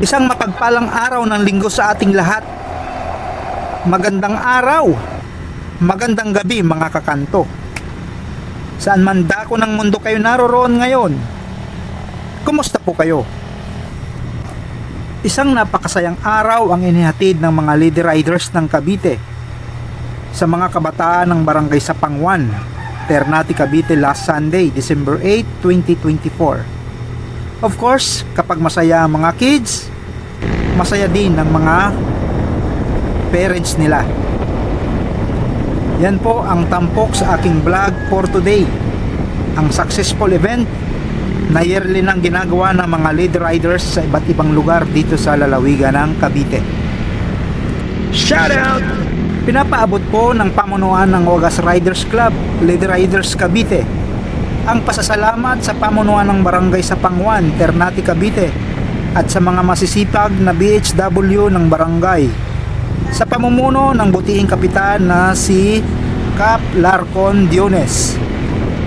Isang mapagpalang araw ng linggo sa ating lahat. Magandang araw. Magandang gabi mga kakanto. Saan man dako ng mundo kayo naroroon ngayon? Kumusta po kayo? Isang napakasayang araw ang inihatid ng mga Lady Riders ng Cavite sa mga kabataan ng Barangay Sapangwan, Ternate, Cavite last Sunday, December 8, 2024. Of course, kapag masaya ang mga kids, masaya din ang mga parents nila. Yan po ang tampok sa aking vlog for today. Ang successful event na yearly nang ginagawa ng mga lead riders sa iba't ibang lugar dito sa lalawigan ng Cavite. Shout out! Pinapaabot po ng pamunuan ng Wagas Riders Club, Lead Riders Cavite, ang pasasalamat sa pamunuan ng Barangay Sapangwan, Ternate, Cavite at sa mga masisipag na BHW ng barangay sa pamumuno ng butihing kapitan na si Cap Larcon Diones.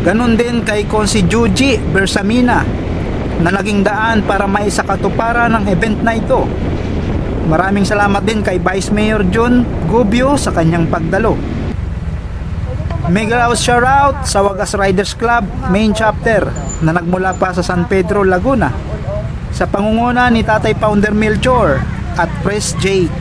Ganon din kay Konsi Juji Bersamina na naging daan para maisakatuparan ng event na ito. Maraming salamat din kay Vice Mayor John Gubio sa kanyang pagdalo. Mega shoutout sa Wagas Riders Club main chapter na nagmula pa sa San Pedro, Laguna sa pangunguna ni Tatay Founder Melchor at Press J.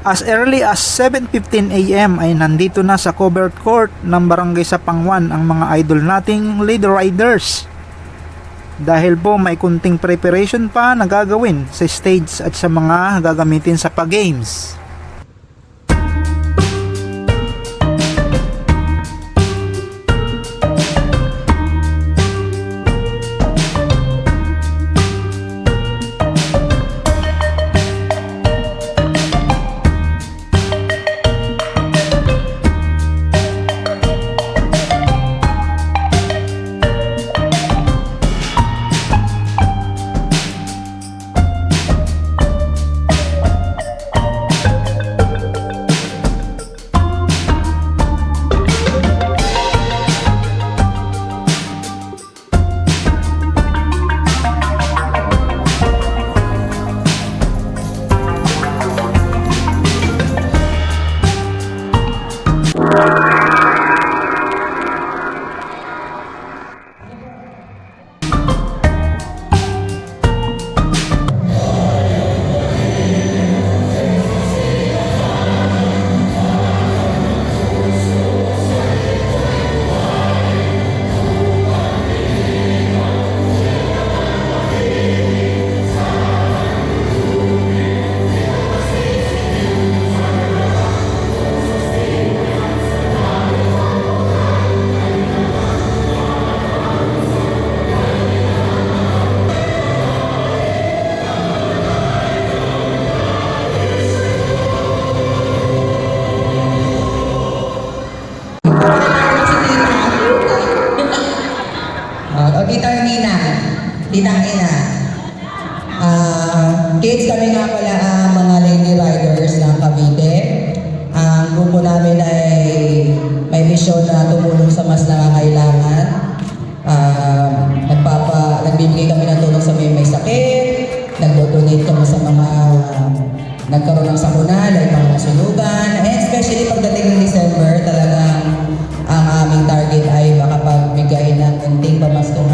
As early as 7.15 a.m. ay nandito na sa covered court ng barangay sa Pangwan ang mga idol nating lead riders. Dahil po may kunting preparation pa na gagawin sa stage at sa mga gagamitin sa pag-games. Titang Ina. Ah, kids kami nga pala ang mga lady riders ng Cavite. Ang grupo namin ay may misyon na tumulong sa mas nangangailangan. Ah, nagpapa, nagbibigay kami ng tulong sa may may sakit, nagdo-donate kami sa mga nagkaroon ng sakuna, like mga sunugan, and especially pagdating ng December, talagang ang aming target ay makapagbigay ng kunting pamaskong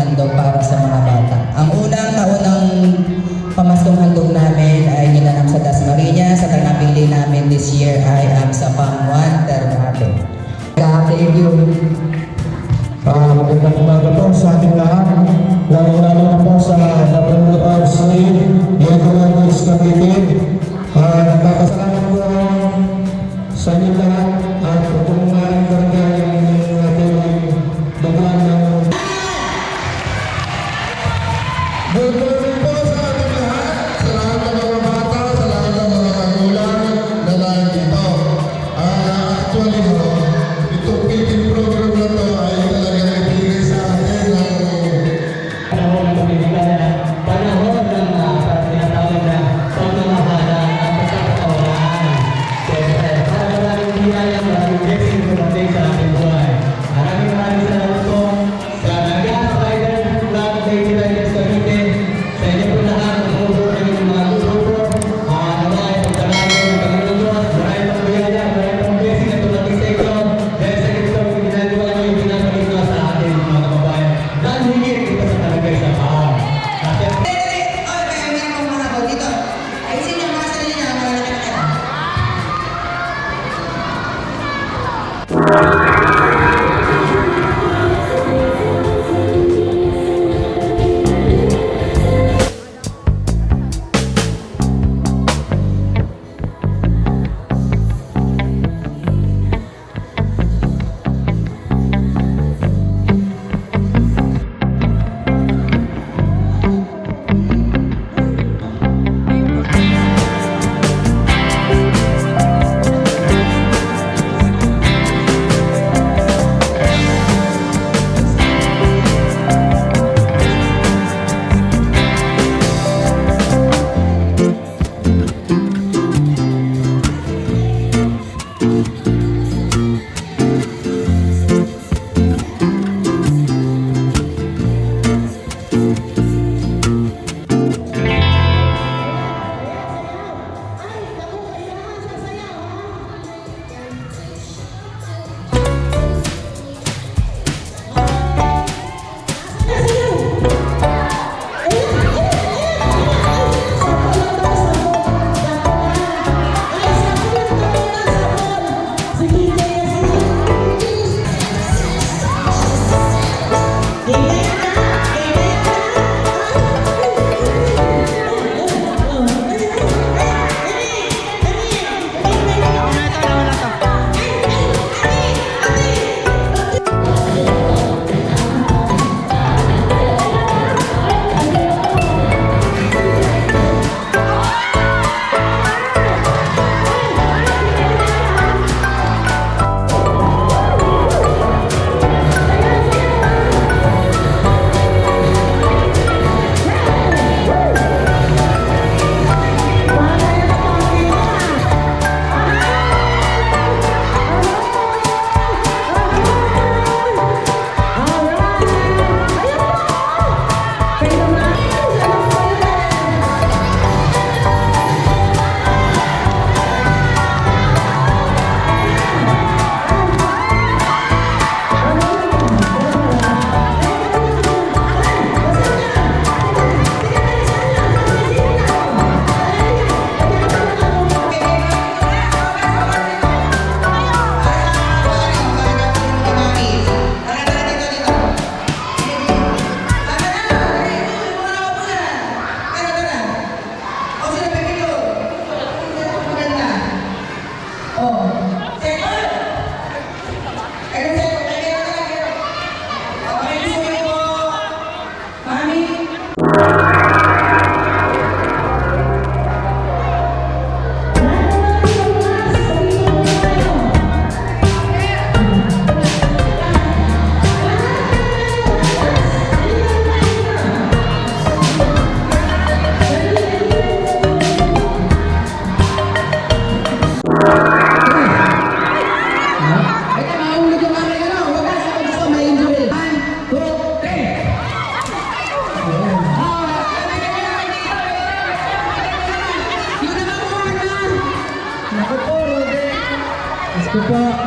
Ito po.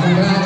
감사합니다.